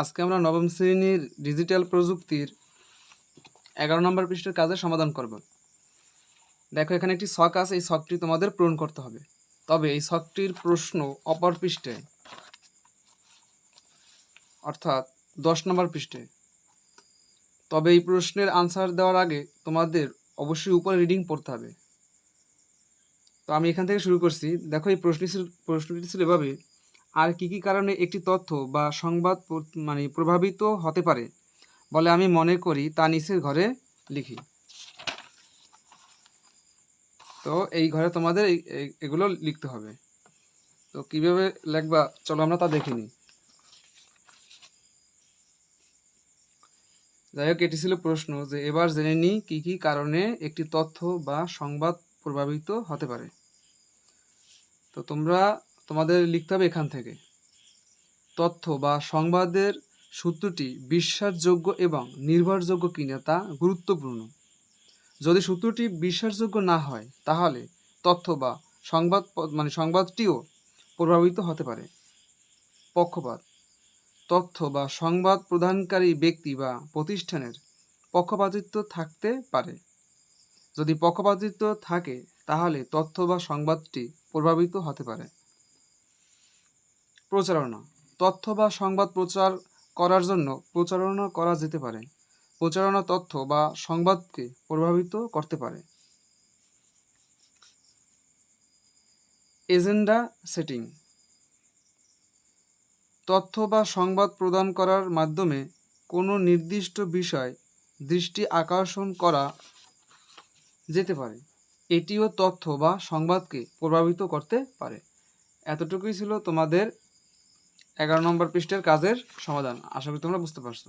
আজকে আমরা নবম শ্রেণির ডিজিটাল প্রযুক্তির এগারো নম্বর পৃষ্ঠের কাজের সমাধান করব। দেখো, এখানে একটি ছক আছে, এই ছকটি তোমাদের পূরণ করতে হবে। তবে এই ছকটির প্রশ্ন অপর পৃষ্ঠে, অর্থাৎ দশ নম্বর পৃষ্ঠে। তবে এই প্রশ্নের আনসার দেওয়ার আগে তোমাদের অবশ্যই উপরে রিডিং পড়তে হবে। তো আমি এখান থেকে শুরু করছি। দেখো, এই প্রশ্নটি প্রশ্নটি ছিল এভাবে আর কি কি কারণে একটি তথ্য বা সংবাদ মানে প্রভাবিত হতে পারে বলে আমি মনে করি তা নিচের ঘরে লিখি। তো এই ঘরে তোমাদের এগুলো লিখতে হবে। তো কীভাবে লিখবা? চলো আমরা তা দেখে নিই। যাই হোক, এটি ছিল প্রশ্ন যে এবার জেনে নিই কি কি কারণে একটি তথ্য বা সংবাদ প্রভাবিত হতে পারে। তো তোমরা তোমাদের লিখতে হবে এখান থেকে। তথ্য বা সংবাদের সূত্রটি বিশ্বাসযোগ্য এবং নির্ভরযোগ্য কিনা তা গুরুত্বপূর্ণ। যদি সূত্রটি বিশ্বাসযোগ্য না হয়, তাহলে তথ্য বা সংবাদ মানে সংবাদটিও প্রভাবিত হতে পারে। পক্ষপাত। তথ্য বা সংবাদ প্রদানকারী ব্যক্তি বা প্রতিষ্ঠানের পক্ষপাতিত্ব থাকতে পারে। যদি পক্ষপাতিত্ব থাকে, তাহলে তথ্য বা সংবাদটি প্রভাবিত হতে পারে। প্রচারণা। তথ্য বা সংবাদ প্রচার করার জন্য প্রচারণা করা যেতে পারে। প্রচারণা তথ্য বা সংবাদকে প্রভাবিত করতে পারে। Agenda setting. তথ্য বা সংবাদ প্রদান করার মাধ্যমে কোনো নির্দিষ্ট বিষয় দৃষ্টি আকর্ষণ করা যেতে পারে। এটিও তথ্য বা সংবাদকে প্রভাবিত করতে পারে। এতটুকুই ছিল তোমাদের এগারো নম্বর পৃষ্ঠের কাজের সমাধান। আশা করি তোমরা বুঝতে পারছ।